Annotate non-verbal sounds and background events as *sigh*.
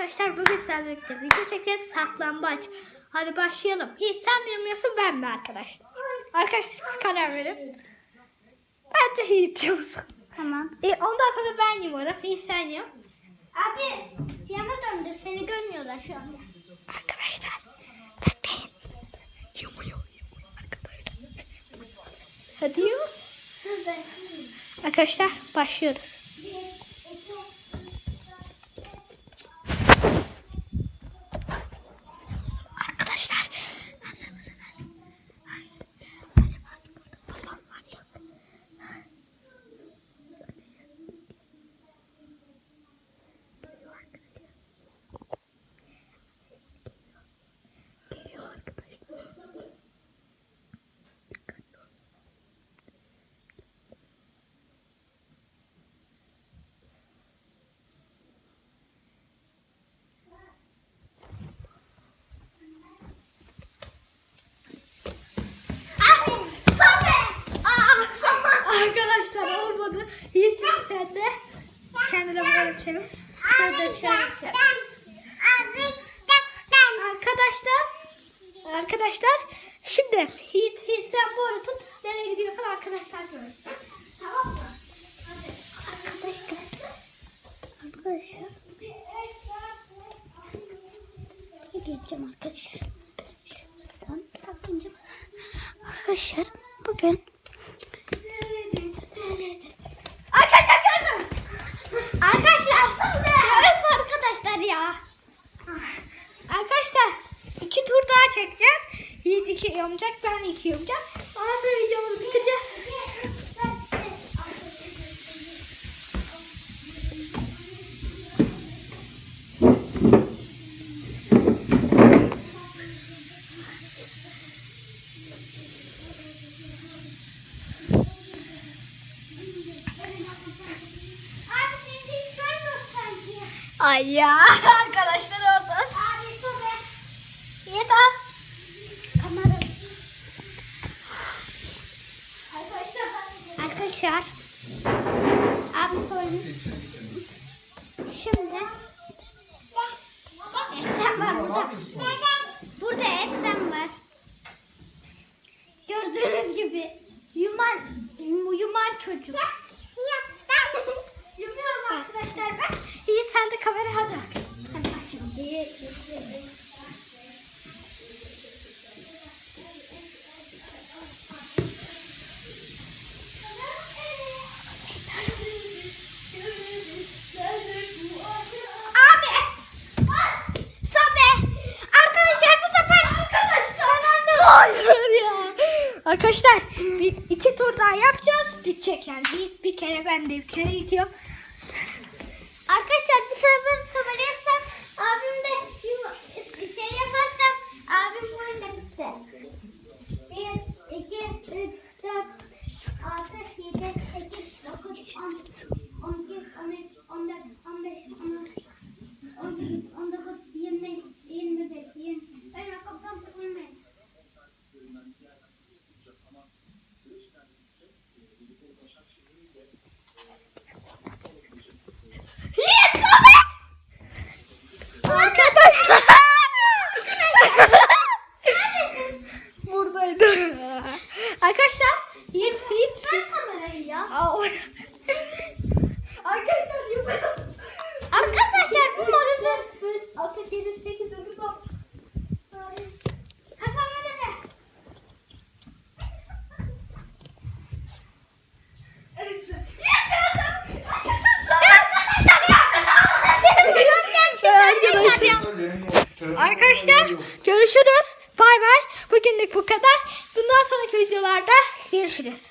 arkadaşlar bugün sizlerle birlikte video çekeceğiz. Saklambaç. Hadi başlayalım. Hiç sen mi yumuyorsun ben mi arkadaşlar? Arkadaşlar siz karar verin. Bence Yiğit yumuyorsun. Tamam. E, ondan sonra ben yumarım. Hiç sen yum. Abi yana döndü. Seni görmüyorlar şu anda. Arkadaşlar bekleyin. Yumuyor. Yumuyor arkadaşlar. Hadi yum. Arkadaşlar başlıyoruz. Arkadaşlar hazır mısınız? Ay, acaba burada babam var ya. Geliyor arkadaşlar. Dikkatli olun. Abi sobe. Arkadaşlar olmadı. Hiç sen de kendine böyle çevir. Şöyle şöyle çevir. Arkadaşlar Arkadaşlar şimdi Hit Hit sen bu arada tut nereye gidiyorsan arkadaşlar görsün. Tamam mı? Arkadaşlar Arkadaşlar Geçeceğim arkadaşlar. Şuradan takınca Arkadaşlar bugün Arkadaşlar gördüm. Arkadaşlar şimdi. Öf arkadaşlar ya. Arkadaşlar iki tur daha çekeceğiz. Yiğit iki yumacak ben iki yumacağım. Ondan sonra videomuzu bitireceğiz. Ay ya *laughs* arkadaşlar orada. Abi sobe. Yiğit al. Kamerayı. Arkadaşlar. Abi soyun. Şimdi. Esen var burada. Burada esen var. Gördüğünüz gibi. Yuman, yuman çocuk. Yumuyorum arkadaşlar ben. Yiğit sen de kamera hadi. Hadi başlayalım. Abi. Sobe. Arkadaşlar bu sefer arkadaşlar. Hayır ya. Arkadaşlar bir, iki tur daha yapacağız. Bitecek yani. Bir, bir kere ben de bir kere gidiyor. Arkadaşlar Yiğit Yiğit. Ver kamerayı ya. Arkadaşlar yumuyorum. Arkadaşlar bu magazin 6, 7, 8, 9, 10. Hasan hadi be. Arkadaşlar görüşürüz. Bay bay. Bugünlük bu kadar. Bundan sonraki videolarda görüşürüz.